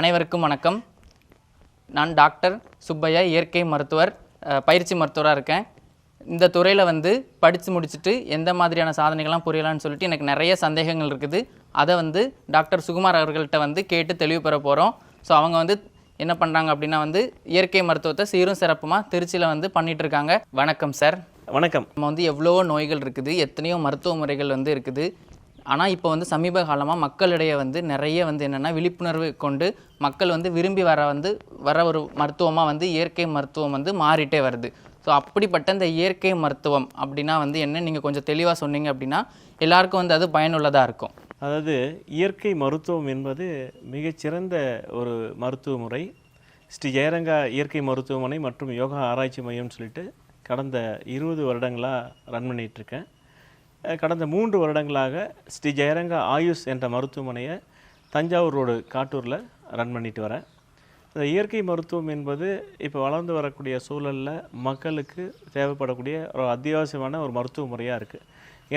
அனைவருக்கும் வணக்கம். நான் டாக்டர் சுப்பையா இயற்கை மருத்துவர் பயிற்சி மருத்துவராக இருக்கேன். இந்த துறையில் வந்து படித்து முடிச்சுட்டு எந்த மாதிரியான சாதனைகள்லாம் புரியலாம்னு சொல்லிட்டு எனக்கு நிறைய சந்தேகங்கள் இருக்குது. அதை வந்து டாக்டர் சுகுமார் அவர்கள்ட்ட வந்து கேட்டு தெளிவு பெற போகிறோம் ஸோ அவங்க வந்து என்ன பண்ணுறாங்க அப்படின்னா வந்து இயற்கை மருத்துவத்தை சீரும் சிறப்புமாக திருச்சியில் வந்து பண்ணிட்டு இருக்காங்க. வணக்கம் சார். வணக்கம். நம்ம வந்து எவ்வளவோ நோய்கள் இருக்குது. எத்தனையோ மருத்துவ முறைகள் வந்து இருக்குது. ஆனால் இப்போ வந்து சமீப காலமாக மக்களிடையே வந்து நிறைய வந்து என்னென்னா விழிப்புணர்வு கொண்டு மக்கள் வந்து விரும்பி வர வந்து வர ஒரு மருத்துவமாக வந்து இயற்கை மருத்துவம் வந்து மாறிட்டே வருது. ஸோ அப்படிப்பட்ட இந்த இயற்கை மருத்துவம் அப்படின்னா வந்து என்ன? நீங்கள் கொஞ்சம் தெளிவாக சொன்னீங்க அப்படின்னா எல்லாருக்கும் வந்து அது பயனுள்ளதாக இருக்கும். அதாவது இயற்கை மருத்துவம் என்பது மிகச்சிறந்த ஒரு மருத்துவ முறை. ஸ்ரீ ஜெயரங்கா இயற்கை மருத்துவமனை மற்றும் யோகா ஆராய்ச்சி மையம்னு சொல்லிட்டு கடந்த இருபது வருடங்களாக ரன் பண்ணிகிட்ருக்கேன் கடந்த மூன்று வருடங்களாக ஸ்ரீ ஜெயரங்கா ஆயுஷ் என்ற மருத்துவமனையை தஞ்சாவூர் ரோடு காட்டூரில் ரன் பண்ணிட்டு வரேன். இந்த இயற்கை மருத்துவம் என்பது இப்போ வளர்ந்து வரக்கூடிய சூழலில் மக்களுக்கு தேவைப்படக்கூடிய ஒரு அத்தியாவசியமான ஒரு மருத்துவ முறையாக இருக்குது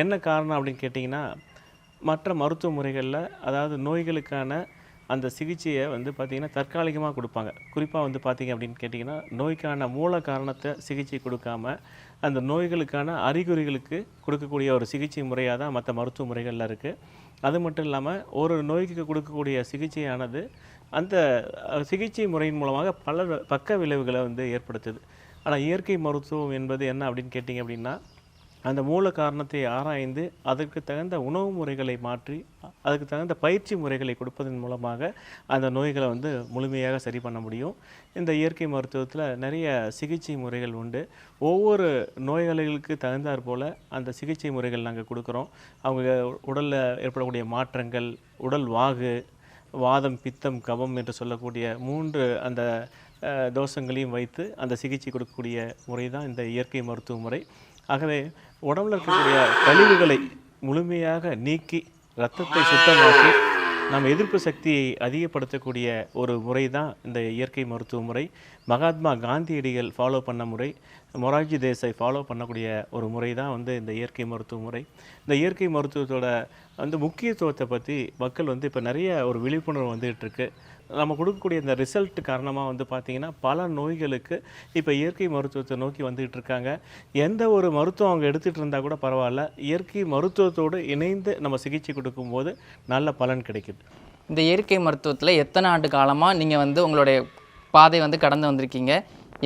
என்ன காரணம் அப்படின்னு கேட்டிங்கன்னா மற்ற மருத்துவ முறைகளில் அதாவது நோய்களுக்கான அந்த சிகிச்சையை வந்து பார்த்திங்கன்னா தற்காலிகமாக கொடுப்பாங்க. குறிப்பாக வந்து பார்த்திங்க அப்படின்னு கேட்டிங்கன்னா நோய்க்கான மூல காரணத்தை சிகிச்சை கொடுக்காம அந்த நோய்களுக்கான அறிகுறிகளுக்கு கொடுக்கக்கூடிய ஒரு சிகிச்சை முறையாக தான் மற்ற மருத்துவ முறைகளில் இருக்குது அது மட்டும் இல்லாமல் ஒரு நோய்க்கு கொடுக்கக்கூடிய சிகிச்சையானது அந்த சிகிச்சை முறையின் மூலமாக பல பக்க விளைவுகளை வந்து ஏற்படுத்துது. ஆனால் இயற்கை மருத்துவம் என்பது என்ன அப்படின்னு கேட்டிங்க அப்படின்னா அந்த மூல காரணத்தை ஆராய்ந்து அதற்கு தகுந்த உணவு முறைகளை மாற்றி அதுக்கு தகுந்த பயிற்சி முறைகளை கொடுப்பதன் மூலமாக அந்த நோய்களை வந்து முழுமையாக சரி பண்ண முடியும். இந்த இயற்கை மருத்துவத்தில் நிறைய சிகிச்சை முறைகள் உண்டு. ஒவ்வொரு நோயாளிகளுக்கு தகுந்தாற் போல் அந்த சிகிச்சை முறைகள் நாங்கள் கொடுக்குறோம். அவங்க உடலில் ஏற்படக்கூடிய மாற்றங்கள் உடல் வாகு வாதம் பித்தம் கபம் என்று சொல்லக்கூடிய மூன்று அந்த தோஷங்களையும் வைத்து அந்த சிகிச்சை கொடுக்கக்கூடிய முறை தான் இந்த இயற்கை மருத்துவ முறை. ஆகவே உடம்புல இருக்கக்கூடிய கழிவுகளை முழுமையாக நீக்கி ரத்தத்தை சுத்தமாக்கி நம்ம எதிர்ப்பு சக்தியை அதிகப்படுத்தக்கூடிய ஒரு முறை தான் இந்த இயற்கை மருத்துவ முறை. மகாத்மா காந்தியடிகள் ஃபாலோ பண்ண முறை மொரார்ஜி தேசாய் ஃபாலோ பண்ணக்கூடிய ஒரு முறை தான் வந்து இந்த இயற்கை மருத்துவ முறை. இந்த இயற்கை மருத்துவத்தோட வந்து முக்கியத்துவத்தை பற்றி மக்கள் வந்து இப்போ நிறைய ஒரு விழிப்புணர்வு வந்துகிட்டு இருக்குது நம்ம கொடுக்கக்கூடிய இந்த ரிசல்ட் காரணமாக வந்து பார்த்திங்கன்னா பல நோய்களுக்கு இப்போ இயற்கை மருத்துவத்தை நோக்கி வந்துகிட்டு இருக்காங்க. எந்த ஒரு மருத்துவம் அவங்க எடுத்துகிட்டு இருந்தால் கூட பரவாயில்ல. இயற்கை மருத்துவத்தோடு இணைந்து நம்ம சிகிச்சை கொடுக்கும்போது நல்ல பலன் கிடைக்குது. இந்த இயற்கை மருத்துவத்தில் எத்தனை ஆண்டு காலமாக நீங்கள் வந்து உங்களுடைய பாதை வந்து கடந்து வந்திருக்கீங்க?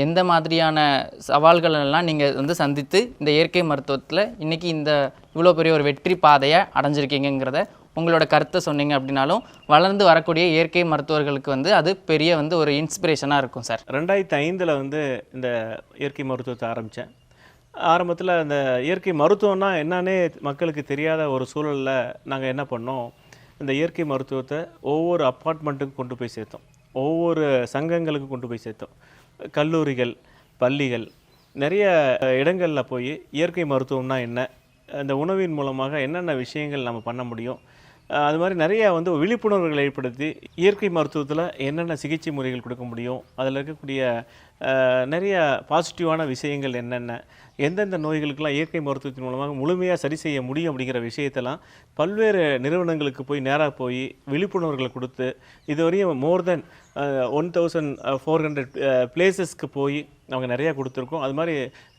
எந்த மாதிரியான சவால்களெல்லாம் நீங்கள் வந்து சந்தித்து இந்த இயற்கை மருத்துவத்தில் இன்றைக்கி இந்த இவ்வளோ பெரிய ஒரு வெற்றி பாதையை அடைஞ்சிருக்கீங்கங்கிறத உங்களோட கருத்தை சொன்னீங்க அப்படின்னாலும் வளர்ந்து வரக்கூடிய இயற்கை மருத்துவர்களுக்கு வந்து அது பெரிய வந்து ஒரு இன்ஸ்பிரேஷனாக இருக்கும் சார் ரெண்டாயிரத்தி ஐந்தில் வந்து இந்த இயற்கை மருத்துவத்தை ஆரம்பித்தேன் ஆரம்பத்தில் அந்த இயற்கை மருத்துவம்னா என்னன்னே மக்களுக்கு தெரியாத ஒரு சூழலில் நாங்கள் என்ன பண்ணோம்? இந்த இயற்கை மருத்துவத்தை ஒவ்வொரு அப்பார்ட்மெண்ட்டுக்கும் கொண்டு போய் சேர்த்தோம். ஒவ்வொரு சங்கங்களுக்கு கொண்டு போய் சேர்த்தோம். கல்லூரிகள் பள்ளிகள் நிறைய இடங்களில் போய் இயற்கை மருத்துவம்னா என்ன? அந்த உணவின் மூலமாக என்னென்ன விஷயங்கள் நம்ம பண்ண முடியும்? அது மாதிரி நிறைய வந்து விழிப்புணர்வுகளை ஏற்படுத்தி இயற்கை மருத்துவத்தில் என்னென்ன சிகிச்சை முறைகள் கொடுக்க முடியும்? அதில் இருக்கக்கூடிய நிறைய பாசிட்டிவான விஷயங்கள் என்னென்ன எந்தெந்த நோய்களுக்கெல்லாம் இயற்கை மருத்துவத்தின் மூலமாக முழுமையாக சரி செய்ய முடியும் அப்படிங்கிற விஷயத்தெல்லாம் பல்வேறு நிறுவனங்களுக்கு போய் நேராக போய் விழிப்புணர்வுகளை கொடுத்து இதுவரையும் more than one thousand four hundred பிளேசஸ்க்கு போய் அவங்க நிறையா கொடுத்துருக்கோம். அது மாதிரி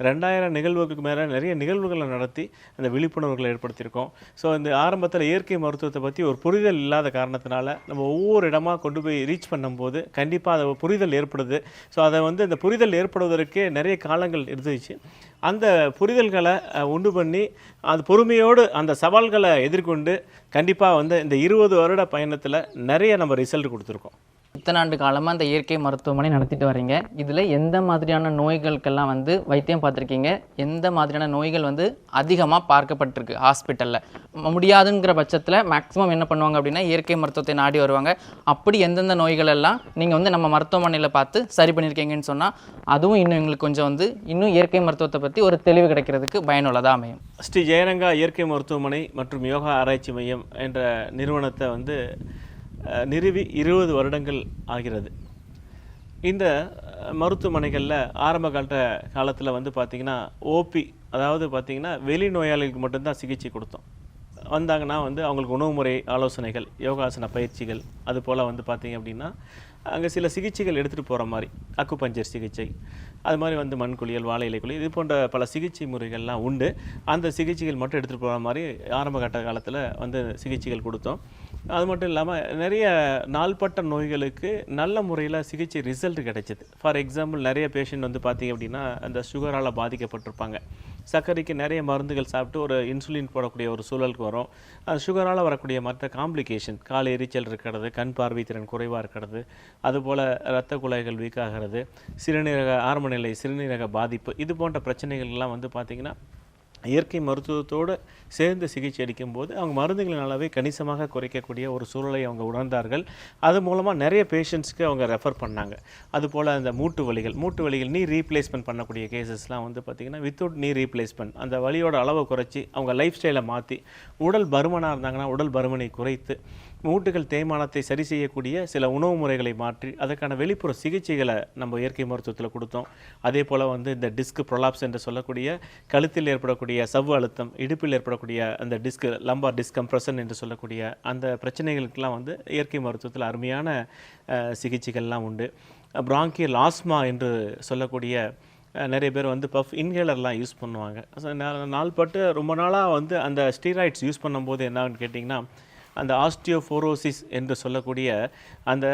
ரெண்டாயிரம் நிகழ்வுகளுக்கு மேலே நிறைய நிகழ்வுகளை நடத்தி அந்த விழிப்புணர்வுகளை ஏற்படுத்தியிருக்கோம். ஸோ இந்த ஆரம்பத்தில் இயற்கை மருத்துவத்தை பற்றி ஒரு புரிதல் இல்லாத காரணத்தினால நம்ம ஒவ்வொரு இடமா கொண்டு போய் ரீச் பண்ணும்போது கண்டிப்பாக அதை புரிதல் ஏற்படுது. ஸோ அதை வந்து இந்த புரிதல் ஏற்படுவதற்கே நிறைய காலங்கள் இருந்துச்சு. அந்த புரிதல்களை உண்டு பண்ணி அது பொறுமையோடு அந்த சவால்களை எதிர்கொண்டு கண்டிப்பாக வந்து இந்த இருபது வருட பயணத்தில் நிறைய நம்ம ரிசல்ட் கொடுத்துருக்கோம். இத்தனை ஆண்டு காலமாக இந்த இயற்கை மருத்துவமனை நடத்திட்டு வரீங்க. இதில் எந்த மாதிரியான நோய்களுக்கெல்லாம் வந்து வைத்தியம் பார்த்துருக்கீங்க? எந்த மாதிரியான நோய்கள் வந்து அதிகமாக பார்க்கப்பட்டிருக்கு ஹாஸ்பிட்டலில் முடியாதுங்கிற பட்சத்தில் மேக்ஸிமம் என்ன பண்ணுவாங்க அப்படின்னா இயற்கை மருத்துவத்தை நாடி வருவாங்க. அப்படி எந்தெந்த நோய்கள் எல்லாம் நீங்கள் வந்து நம்ம மருத்துவமனையில் பார்த்து சரி பண்ணியிருக்கீங்கன்னு சொன்னால் அதுவும் இன்னும் எங்களுக்கு கொஞ்சம் வந்து இன்னும் இயற்கை மருத்துவத்தை பற்றி ஒரு தெளிவு கிடைக்கிறதுக்கு பயனுள்ளதாக அமையும். ஸ்ரீ ஜெயரங்கா இயற்கை மருத்துவமனை மற்றும் யோகா ஆராய்ச்சி மையம் என்ற நிறுவனத்தை வந்து நிறுவி இருபது வருடங்கள் ஆகிறது. இந்த மருத்துவமனைகளில் ஆரம்ப கால காலத்தில் வந்து பார்த்திங்கன்னா ஓபி அதாவது பார்த்திங்கன்னா வெளி நோயாளிகளுக்கு மட்டும்தான் சிகிச்சை கொடுத்தோம். வந்தாங்கன்னா வந்து அவங்களுக்கு உணவு முறை ஆலோசனைகள் யோகாசன பயிற்சிகள் அது போல் வந்து பார்த்தீங்க அப்படின்னா அங்கே சில சிகிச்சைகள் எடுத்துகிட்டு போகிற மாதிரி அக்குபஞ்சர் சிகிச்சை அது மாதிரி வந்து மண் குளியல் வாழை இலை குளியல் இது போன்ற பல சிகிச்சை முறைகள்லாம் உண்டு. அந்த சிகிச்சைகள் மட்டும் எடுத்துகிட்டு போகிற மாதிரி ஆரம்ப கட்ட காலத்தில் வந்து சிகிச்சைகள் கொடுத்தோம். அது மட்டும் இல்லாமல் நிறைய நாள்பட்ட நோய்களுக்கு நல்ல முறையில் சிகிச்சை ரிசல்ட் கிடைச்சிது. ஃபார் எக்ஸாம்பிள் நிறைய பேஷண்ட் வந்து பார்த்தீங்க அப்படின்னா அந்த சுகரால் பாதிக்கப்பட்டிருப்பாங்க. சர்க்கரைக்கு நிறைய மருந்துகள் சாப்பிட்டு ஒரு இன்சுலின் போடக்கூடிய ஒரு சூழலுக்கு வரும். அது சுகரால் வரக்கூடிய மற்ற காம்ப்ளிகேஷன் கால் எரிச்சல் இருக்கிறது கண் பார்வை திறன் குறைவாக இருக்கிறது அதுபோல் இரத்த குழாய்கள் வீக்காகிறது சிறுநீரக ஆரம்ப நிலை சிறுநீரக பாதிப்பு இது போன்ற பிரச்சனைகள்லாம் வந்து பார்த்திங்கன்னா இயற்கை மருத்துவத்தோடு சேர்ந்து சிகிச்சை அளிக்கும்போது அவங்க மருந்துகளின் அளவை கணிசமாக குறைக்கக்கூடிய ஒரு சூழலை அவங்க உணர்ந்தார்கள். அது மூலமாக நிறைய பேஷண்ட்ஸ்க்கு அவங்க ரெஃபர் பண்ணாங்க. அதுபோல் அந்த மூட்டு வலிகள் மூட்டு வலிகள் நீ ரீப்ளேஸ்மெண்ட் பண்ணக்கூடிய கேசஸ்லாம் வந்து பார்த்திங்கன்னா வித்தவுட் நீ ரீப்ளேஸ்மெண்ட் அந்த வலியோட அளவை குறைச்சி அவங்க லைஃப் ஸ்டைலை மாற்றி உடல் பருமனாக இருந்தாங்கன்னா உடல் பருமனை குறைத்து மூட்டுகள் தேய்மானத்தை சரி செய்யக்கூடிய சில உணவு முறைகளை மாற்றி அதற்கான வெளிப்புற சிகிச்சைகளை நம்ம இயற்கை மருத்துவத்தில் கொடுத்தோம். அதே போல் வந்து இந்த டிஸ்க் ப்ரொலாப்ஸ் என்று சொல்லக்கூடிய கழுத்தில் ஏற்படக்கூடிய சவ்வு அழுத்தம் இடுப்பில் ஏற்படக்கூடிய அந்த டிஸ்க் லம்பார் டிஸ்கம்ப்ரஷன் என்று சொல்லக்கூடிய அந்த பிரச்சனைகளுக்கெல்லாம் வந்து இயற்கை மருத்துவத்தில் அருமையான சிகிச்சைகள்லாம் உண்டு. பிராங்கியல் ஆஸ்மா என்று சொல்லக்கூடிய நிறைய பேர் வந்து பஃப் இன்ஹேலர்லாம் யூஸ் பண்ணுவாங்க. நாள்பட்டு ரொம்ப நாளாக வந்து அந்த ஸ்டீராய்ட்ஸ் யூஸ் பண்ணும்போது என்னன்னு கேட்டிங்கன்னா அந்த ஆஸ்டியோஃபோரோசிஸ் என்று சொல்லக்கூடிய அந்த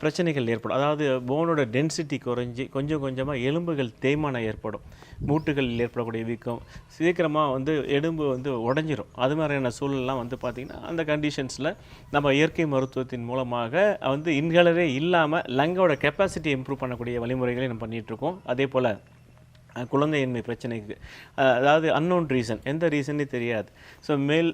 பிரச்சனைகள் ஏற்படும். அதாவது போனோட டென்சிட்டி குறைஞ்சி கொஞ்சம் கொஞ்சமாக எலும்புகள் தேய்மானம் ஏற்படும். மூட்டுகளில் ஏற்படக்கூடிய வீக்கம். சீக்கிரமாக வந்து எலும்பு வந்து உடஞ்சிரும். அது மாதிரியான சூழல்லாம் வந்து பார்த்திங்கன்னா அந்த கண்டிஷன்ஸில் நம்ம இயற்கை மருத்துவத்தின் மூலமாக வந்து இன்ஹலரே இல்லாமல் லங்கோட கெப்பாசிட்டி இம்ப்ரூவ் பண்ணக்கூடிய வழிமுறைகளை நம்ம பண்ணிகிட்ருக்கோம் அதே போல் குழந்தையின்மை பிரச்சனைக்கு அதாவது அன்னோன் ரீசன் எந்த ரீசனே தெரியாது. ஸோ மேல்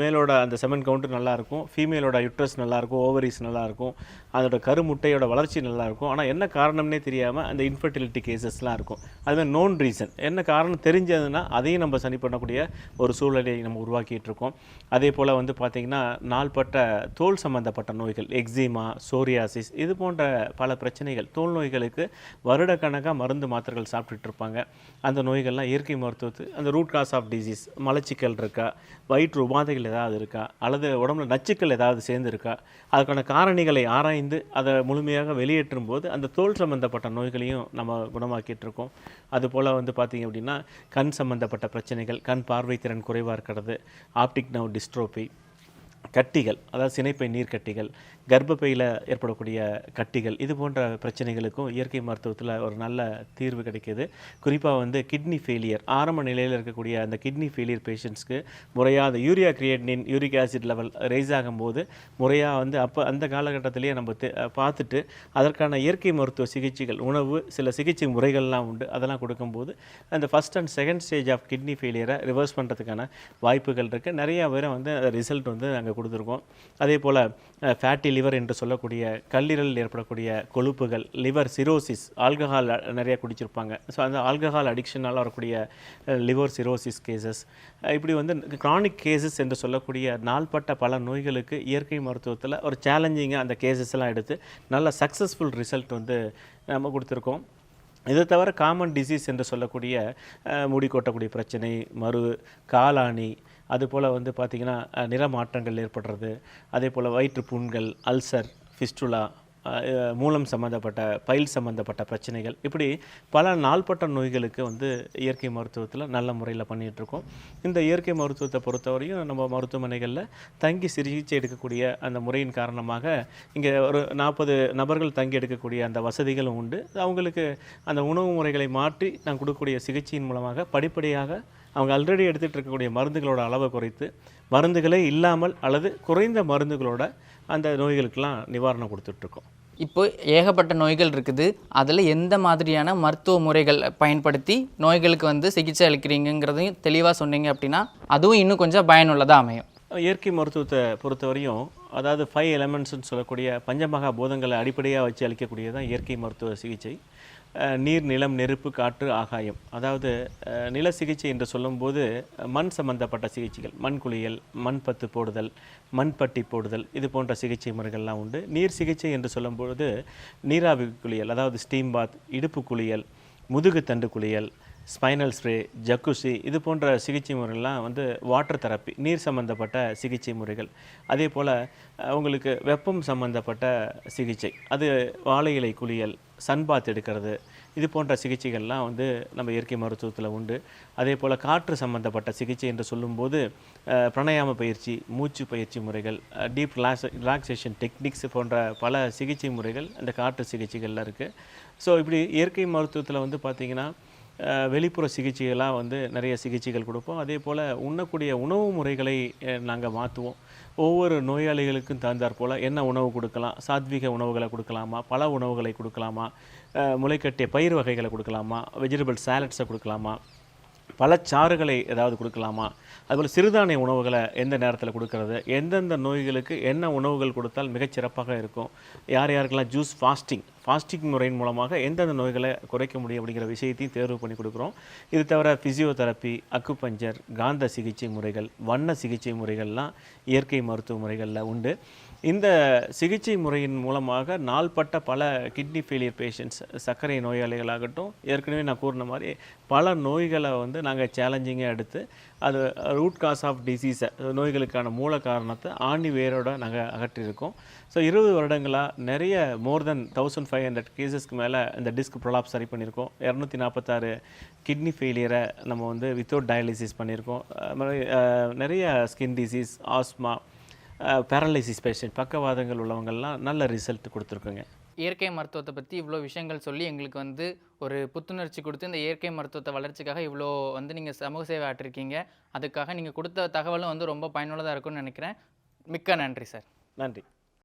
மேலோட அந்த செமன் கவுண்ட்டு நல்லாயிருக்கும் ஃபீமேலோட யுட்ரஸ் நல்லாயிருக்கும் ஓவரிஸ் நல்லாயிருக்கும் அதோட கருமுட்டையோட வளர்ச்சி நல்லாயிருக்கும் ஆனால் என்ன காரணம்னே தெரியாமல் அந்த இன்ஃபர்டிலிட்டி கேசஸ்லாம் இருக்கும். அதுமாதிரி நோன் ரீசன் என்ன காரணம் தெரிஞ்சதுன்னா அதையும் நம்ம சரி பண்ணக்கூடிய ஒரு சூழ்நிலையை நம்ம உருவாக்கிட்டு இருக்கோம் அதே போல் வந்து பார்த்திங்கன்னா நாள்பட்ட தோல் சம்பந்தப்பட்ட நோய்கள் எக்ஸிமா சோரியாசிஸ் இது போன்ற பல பிரச்சனைகள் தோல் நோய்களுக்கு வருடக்கணக்காக மருந்து மாத்திரைகள் சாப்பிட்டுட்டு இருப்பாங்க அந்த நோய்கள்லாம் இயற்கை மருத்துவத்து அந்த ரூட் காஸ் ஆஃப் டிசீஸ் மலச்சிக்கல் இருக்கா வயிற்று உபாதைகள் ஏதாவது இருக்கா அல்லது உடம்புல நச்சுக்கள் ஏதாவது சேர்ந்துருக்கா அதுக்கான காரணிகளை ஆராய்ந்து அதை முழுமையாக வெளியேற்றும் போது அந்த தோல் சம்பந்தப்பட்ட நோய்களையும் நம்ம குணமாக்கிட்டு இருக்கோம் அதுபோல் வந்து பார்த்திங்க அப்படின்னா கண் சம்பந்தப்பட்ட பிரச்சனைகள் கண் பார்வை திறன் குறைவாக இருக்கிறது ஆப்டிக் நவ் டிஸ்ட்ரோபி கட்டிகள் அதாவது சினைப்பை நீர்க்கட்டிகள் கர்ப்பப்பையில் ஏற்படக்கூடிய கட்டிகள் இது போன்ற பிரச்சனைகளுக்கும் இயற்கை மருத்துவத்தில் ஒரு நல்ல தீர்வு கிடைக்கிது. குறிப்பாக வந்து கிட்னி ஃபெயிலியர் ஆரம்ப நிலையில் இருக்கக்கூடிய அந்த கிட்னி ஃபெயிலியர் பேஷண்ட்ஸ்க்கு முறையாக அந்த urea creatinine uric acid level rise ஆகும்போது முறையாக வந்து அப்போ அந்த காலகட்டத்திலேயே நம்ம பார்த்துட்டு அதற்கான இயற்கை மருத்துவ சிகிச்சைகள் உணவு சில சிகிச்சை முறைகள்லாம் உண்டு. அதெல்லாம் கொடுக்கும்போது அந்த first and second stage of kidney ஃபெயிலியரை reverse பண்ணுறதுக்கான வாய்ப்புகள் இருக்குது நிறையா பேரை வந்து ரிசல்ட் வந்து நாங்கள் கொடுத்துருக்கோம். அதே போல் ஃபேட்டி லிவர் என்று சொல்லக்கூடிய கல்லீரலில் ஏற்படக்கூடிய கொழுப்புகள் லிவர் சிரோசிஸ் ஆல்கஹால் நிறைய குடிச்சிருப்பாங்க. ஸோ அந்த ஆல்கஹால் அடிக்ஷனால் வரக்கூடிய லிவர் சிரோசிஸ் கேசஸ் இப்படி வந்து க்ரானிக் கேசஸ் என்று சொல்லக்கூடிய நாள்பட்ட பல நோய்களுக்கு இயற்கை மருத்துவத்தில் ஒரு சேலஞ்சிங்காக அந்த கேசஸ்லாம் எல்லாம் எடுத்து நல்ல சக்ஸஸ்ஃபுல் ரிசல்ட் வந்து நம்ம கொடுத்துருக்கோம். இதை தவிர காமன் டிசீஸ் என்று சொல்லக்கூடிய முடி கொட்டக்கூடிய பிரச்சனை மறு காலாணி அதுபோல் வந்து பார்த்திங்கன்னா நிறமாற்றங்கள் ஏற்படுறது அதே போல் வயிற்று புண்கள் அல்சர் ஃபிஸ்டுலா மூலம் சம்மந்தப்பட்ட பயில் சம்மந்தப்பட்ட பிரச்சனைகள். இப்படி பல நாள்பட்ட நோய்களுக்கு வந்து இயற்கை மருத்துவத்தில் நல்ல முறையில் பண்ணிகிட்ருக்கோம் இந்த இயற்கை மருத்துவத்தை பொறுத்தவரையும் நம்ம மருத்துவமனைகளில் தங்கி சிகிச்சை எடுக்கக்கூடிய அந்த முறையின் காரணமாக இங்கே ஒரு நாற்பது நபர்கள் தங்கி எடுக்கக்கூடிய அந்த வசதிகளும் உண்டு. அவங்களுக்கு அந்த உணவு முறைகளை மாற்றி நான் கொடுக்கக்கூடிய சிகிச்சையின் மூலமாக படிப்படியாக அவங்க ஆல்ரெடி எடுத்துகிட்டு இருக்கக்கூடிய மருந்துகளோட அளவை குறைத்து மருந்துகளே இல்லாமல் அல்லது குறைந்த மருந்துகளோட அந்த நோய்களுக்கெல்லாம் நிவாரணம் கொடுத்துட்ருக்கோம். இப்போ ஏகப்பட்ட நோய்கள் இருக்குது. அதில் எந்த மாதிரியான மருத்துவ முறைகள் பயன்படுத்தி நோய்களுக்கு வந்து சிகிச்சை அளிக்கிறீங்கிறதையும் தெளிவாக சொன்னீங்க அப்படின்னா அதுவும் இன்னும் கொஞ்சம் பயனுள்ளதாக அமையும். இயற்கை மருத்துவத்தை பொறுத்தவரையும் அதாவது ஃபைவ் எலமெண்ட்ஸ்னு சொல்லக்கூடிய பஞ்சமகா பூதங்களை அடிப்படையாக வச்சு அளிக்கக்கூடியது தான் இயற்கை மருத்துவ சிகிச்சை. நீர் நிலம் நெருப்பு காற்று ஆகாயம். அதாவது நில சிகிச்சை என்று சொல்லும்போது மண் சம்பந்தப்பட்ட சிகிச்சைகள். மண் குளியல் மண் பத்து போடுதல் மண் பட்டி போடுதல் இது போன்ற சிகிச்சை முறைகள்லாம் உண்டு. நீர் சிகிச்சை என்று சொல்லும்போது நீராவி குளியல் அதாவது ஸ்டீம் பாத் இடுப்பு குளியல் முதுகு தண்டு குளியல் ஸ்பைனல் ஸ்ப்ரே ஜக்குசி இது போன்ற சிகிச்சை முறைகள்லாம் வந்து வாட்டர் தெரப்பி நீர் சம்பந்தப்பட்ட சிகிச்சை முறைகள். அதே போல் உங்களுக்கு வெப்பம் சம்பந்தப்பட்ட சிகிச்சை அது வாழை இலை குளியல் சன்பாத் எடுக்கிறது இது போன்ற சிகிச்சைகள்லாம் வந்து நம்ம இயற்கை மருத்துவத்தில் உண்டு. அதே போல் காற்று சம்பந்தப்பட்ட சிகிச்சை என்று சொல்லும்போது பிரணயாம பயிற்சி மூச்சு பயிற்சி முறைகள் டீப் ரிலாக்ஸ் ரிலாக்ஸேஷன் டெக்னிக்ஸ் போன்ற பல சிகிச்சை முறைகள் அந்த காற்று சிகிச்சைகளில் இருக்குது ஸோ இப்படி இயற்கை மருத்துவத்தில் வந்து பார்த்திங்கன்னா வெளிப்புற சிகிச்சைகளாக வந்து நிறைய சிகிச்சைகள் கொடுப்போம். அதே போல் உண்ணக்கூடிய உணவு முறைகளை நாங்கள் மாற்றுவோம் ஒவ்வொரு நோயாளிகளுக்கும் தகுந்தாற் போல் என்ன உணவு கொடுக்கலாம்? சாத்விக உணவுகளை கொடுக்கலாமா? பல உணவுகளை கொடுக்கலாமா? முளைக்கட்டிய பயிர் வகைகளை கொடுக்கலாமா? வெஜிடபிள் சாலட்ஸை கொடுக்கலாமா? பழச்சாறுகளை ஏதாவது கொடுக்கலாமா? அதுபோல் சிறுதானிய உணவுகளை எந்த நேரத்தில் கொடுக்கறது? எந்தெந்த நோய்களுக்கு என்ன உணவுகள் கொடுத்தால் மிகச்சிறப்பாக இருக்கும்? யார் யாருக்கெல்லாம் ஜூஸ் ஃபாஸ்டிங் ஃபாஸ்டிங் முறையின் மூலமாக எந்தெந்த நோய்களை குறைக்க முடியும் அப்படிங்கிற விஷயத்தையும் தேர்வு பண்ணி கொடுக்குறோம். இது தவிர ஃபிசியோதெரப்பி அக்குபஞ்சர் காந்த சிகிச்சை முறைகள் வண்ண சிகிச்சை முறைகள்லாம் இயற்கை மருத்துவ முறைகளில் உண்டு. இந்த சிகிச்சை முறையின் மூலமாக நாள்பட்ட பல கிட்னி ஃபெயிலியர் பேஷண்ட்ஸ் சர்க்கரை நோயாளிகளாகட்டும் ஏற்கனவே நான் கூறின மாதிரி பல நோய்களை வந்து நாங்கள் சேலஞ்சிங்காக எடுத்து அது ரூட் காஸ் ஆஃப் டிசீஸை நோய்களுக்கான மூல காரணத்தை ஆணி வேரோட நாங்கள் அகற்றியிருக்கோம். ஸோ இருபது வருடங்களாக நிறைய more than thousand five hundred கேசஸ்க்கு மேலே இந்த டிஸ்க் ப்ரொலாப் சரி பண்ணியிருக்கோம். இரநூத்தி நாற்பத்தாறு கிட்னி ஃபெயிலியரை நம்ம வந்து வித்தவுட் டயாலிசிஸ் பண்ணியிருக்கோம். அது மாதிரி, நிறைய skin disease asthma paralysis patient பக்கவாதங்கள் உள்ளவங்கெல்லாம் நல்ல ரிசல்ட் கொடுத்துருக்குங்க. இயற்கை மருத்துவத்தை பற்றி இவ்வளோ விஷயங்கள் சொல்லி எங்களுக்கு வந்து ஒரு புத்துணர்ச்சி கொடுத்து இந்த இயற்கை மருத்துவத்தை வளர்ச்சிக்காக இவ்வளோ வந்து நீங்கள் சமூக சேவை ஆற்றிருக்கீங்க. அதுக்காக நீங்கள் கொடுத்த தகவலும் வந்து ரொம்ப பயனுள்ளதாக இருக்கும்னு நினைக்கிறேன். மிக்க நன்றி சார். நன்றி.